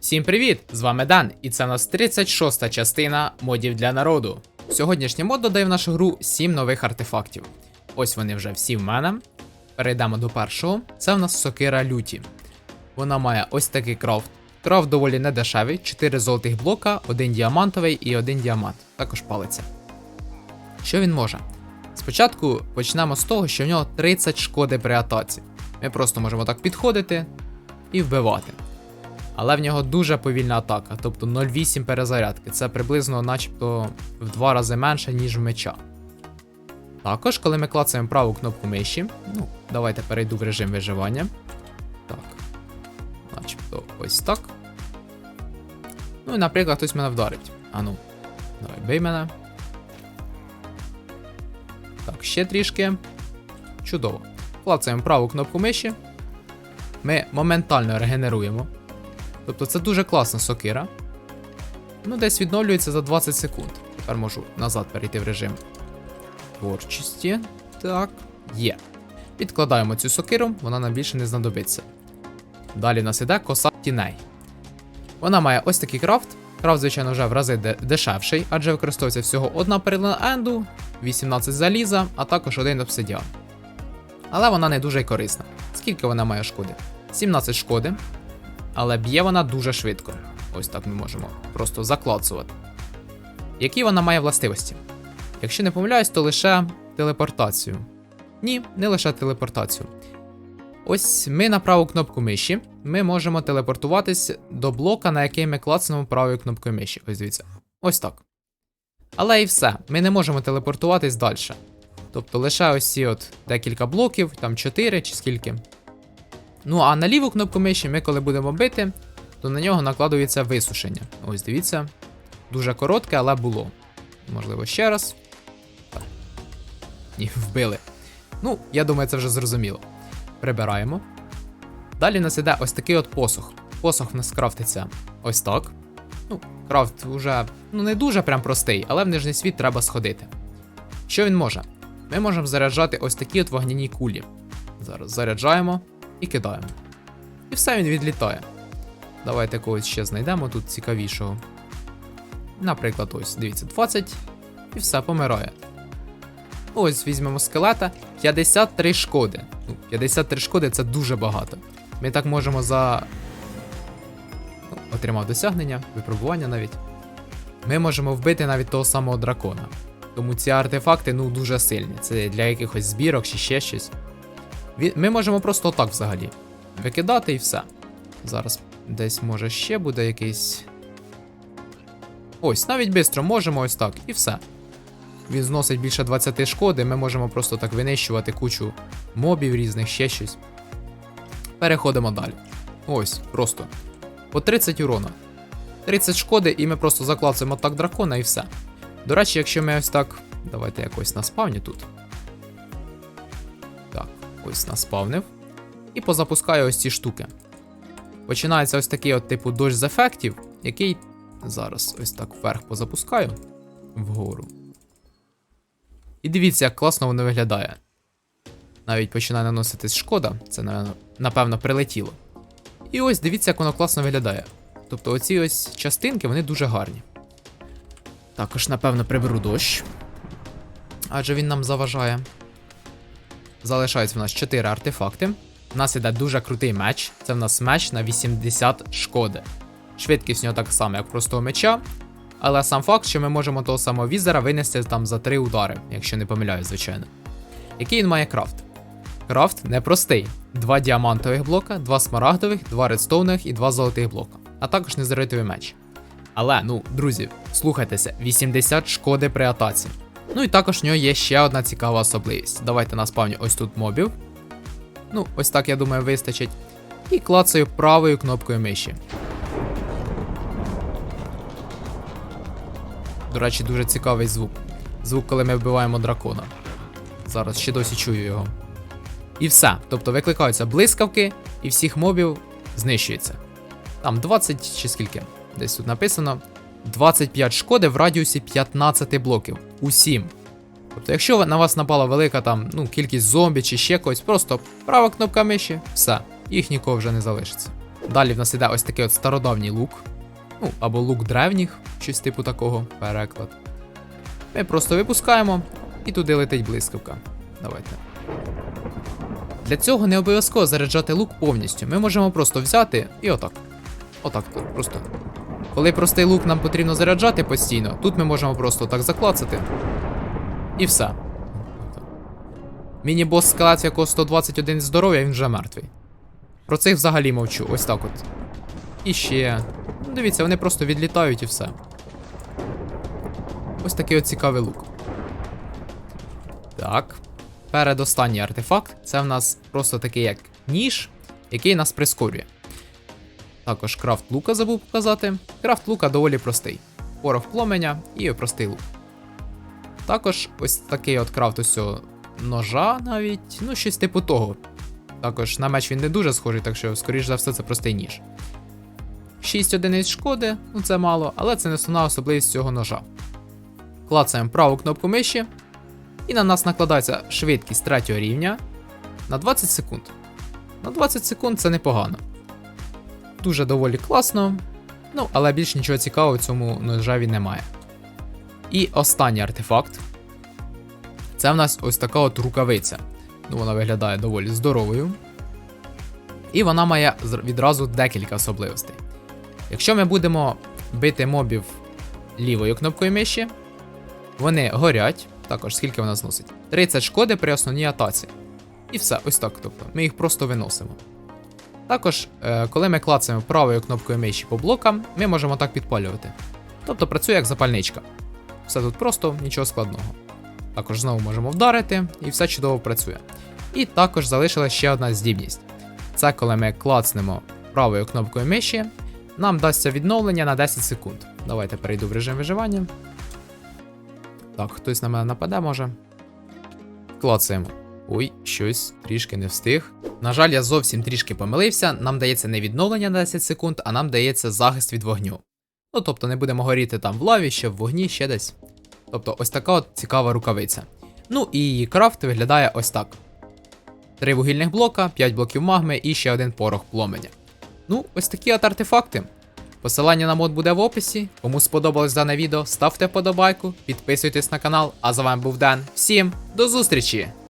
Всім привіт! З вами Дан, і це у нас 36-та частина модів для народу. Сьогоднішній мод додає в нашу гру 7 нових артефактів. Ось вони вже всі в мене. Перейдемо до першого. Це в нас сокира люті. Вона має ось такий крафт. Крафт доволі недешевий, 4 золотих блока, один діамантовий і один діамант, також палиця. Що він може? Спочатку почнемо з того, що в нього 30 шкоди при атаці. Ми просто можемо так підходити і вбивати. Але в нього дуже повільна атака, тобто 0,8 перезарядки. Це приблизно начебто в два рази менше, ніж в меча. Також, коли ми клацаємо праву кнопку миші, ну, давайте перейду в режим виживання. Так. Начебто ось так. Ну і, наприклад, хтось мене вдарить. А ну, давай, бий мене. Так, ще трішки. Чудово. Клацаємо праву кнопку миші. Ми моментально регенеруємо. Тобто це дуже класна сокира. Ну, десь відновлюється за 20 секунд. Тепер можу назад перейти в режим творчості. Так, є. Підкладаємо цю сокиру, вона нам більше не знадобиться. Далі нас іде коса тіней. Вона має ось такий крафт. Крафт, звичайно, вже в рази дешевший, адже використовується всього одна перлина енду, 18 заліза, а також один обсидіан. Але вона не дуже корисна. Скільки вона має шкоди? 17 шкоди, але б'є вона дуже швидко. Ось так ми можемо просто заклацувати. Які вона має властивості? Якщо не помиляюсь, то лише телепортацію. Ні, не лише телепортацію. Ось ми на праву кнопку миші. Ми можемо телепортуватись до блока, на який ми клацнемо правою кнопкою миші. Ось дивіться. Ось так. Але і все. Ми не можемо телепортуватись далі. Тобто лише ось ці от декілька блоків, там 4 чи скільки. Ну а на ліву кнопку миші ми, коли будемо бити, то на нього накладується висушення. Ось дивіться. Дуже коротке, але було. Можливо, ще раз. Так. Ні, вбили. Ну, я думаю, це вже зрозуміло. Прибираємо. Далі в нас іде ось такий от посох. Посох в нас крафтиться ось так. Ну, крафт вже ну, не дуже прям простий, але в нижній світ треба сходити. Що він може? Ми можемо заряджати ось такі от вогняні кулі. Зараз заряджаємо і кидаємо. І все він відлітає. Давайте когось ще знайдемо тут цікавішого. Наприклад, ось, дивіться, 20 і все помирає. Ось візьмемо скелета 53 шкоди. Ну, 53 шкоди це дуже багато. Ми так можемо за. Ну, отримав досягнення, випробування навіть. Ми можемо вбити навіть того самого дракона. Тому ці артефакти ну дуже сильні. Це для якихось збірок чи ще щось. Ми можемо просто так взагалі. Викидати і все. Зараз десь може ще буде якийсь. Ось, навіть швидко можемо ось так, і все. Він зносить більше 20 шкоди, ми можемо просто так винищувати кучу мобів різних, ще щось. Переходимо далі. Ось, просто. По 30 урона. 30 шкоди, і ми просто заклацуємо так дракона і все. До речі, якщо ми ось так. Давайте якось на спавні тут. Ось наспавнив. І позапускаю ось ці штуки. Починається ось такий от типу дощ з ефектів, який зараз ось так вверх позапускаю вгору. І дивіться, як класно воно виглядає. Навіть починає наноситись шкода, це напевно прилетіло. І ось дивіться, як воно класно виглядає. Тобто оці ось частинки вони дуже гарні. Також, напевно, приберу дощ. Адже він нам заважає. Залишається в нас 4 артефакти. У нас іде дуже крутий меч. Це в нас меч на 80 шкоди. Швидкість в нього так само, як простого меча. Але сам факт, що ми можемо того самого візера винести там за 3 удари, якщо не помиляюсь, звичайно. Який він має крафт? Крафт непростий: два діамантових блока, два смарагдових, два редстоунових і два золотих блока, а також незаритовий меч. Але, ну, друзі, слухайтеся, 80 шкоди при атаці. Ну і також в нього є ще одна цікава особливість. Давайте наспавню ось тут мобів. Ну, ось так, я думаю, вистачить. І клацаю правою кнопкою миші. До речі, дуже цікавий звук. Звук, коли ми вбиваємо дракона. Зараз ще досі чую його. І все. Тобто викликаються блискавки, і всіх мобів знищується. Там 20 чи скільки? Десь тут написано. 25 шкоди в радіусі 15 блоків. Усім. Тобто, якщо на вас напала велика там, ну, кількість зомбі чи ще когось, просто права кнопка миші, все, їх нікого вже не залишиться. Далі в нас іде ось такий от стародавній лук. Ну, або лук древніх, щось типу такого, переклад. Ми просто випускаємо і туди летить блискавка. Давайте. Для цього не обов'язково заряджати лук повністю. Ми можемо просто взяти і отак. Отак просто. Коли простий лук нам потрібно заряджати постійно, тут ми можемо просто так заклацати. І все. Міні-бос скелет, в якого 121 здоров'я, він вже мертвий. Про цих взагалі мовчу, ось так от. І ще. Ну, дивіться, вони просто відлітають і все. Ось такий от цікавий лук. Так. Передостанній артефакт це в нас просто такий як ніж, який нас прискорює. Також крафт лука забув показати. Крафт лука доволі простий. Порох пломеня і простий лук. Також ось такий от крафт ось ножа навіть, ну щось типу того. Також на меч він не дуже схожий, так що, скоріш за все, це простий ніж. 6 одиниць шкоди, ну це мало, але це не основна особливість цього ножа. Клацаємо праву кнопку миші, і на нас накладається швидкість третього рівня на 20 секунд. На 20 секунд це непогано. Дуже доволі класно, ну але більш нічого цікавого в цьому ножеві немає. І останній артефакт. Це в нас ось така от рукавиця. Ну, вона виглядає доволі здоровою. І вона має відразу декілька особливостей. Якщо ми будемо бити мобів лівою кнопкою миші, вони горять. Також скільки вона зносить? 30 шкоди при основній атаці. І все, ось так. Тобто, ми їх просто виносимо. Також, е, коли ми клацаємо правою кнопкою миші по блокам, ми можемо так підпалювати. Тобто працює як запальничка. Все тут просто, нічого складного. Також знову можемо вдарити, і все чудово працює. І також залишилась ще одна здібність. Це коли ми клацнемо правою кнопкою миші, нам дасться відновлення на 10 секунд. Давайте перейду в режим виживання. Так, хтось на мене нападе може. Клацаємо. Ой, щось трішки не встиг. На жаль, я зовсім трішки помилився. Нам дається не відновлення на 10 секунд, а нам дається захист від вогню. Ну тобто не будемо горіти там в лаві, ще в вогні, ще десь. Тобто ось така от цікава рукавиця. Ну і її крафт виглядає ось так: три вугільних блока, 5 блоків магми і ще один порох пломеня. Ну, ось такі от артефакти. Посилання на мод буде в описі. Кому сподобалось дане відео, ставте вподобайку, підписуйтесь на канал. А з вами був Ден. Всім до зустрічі!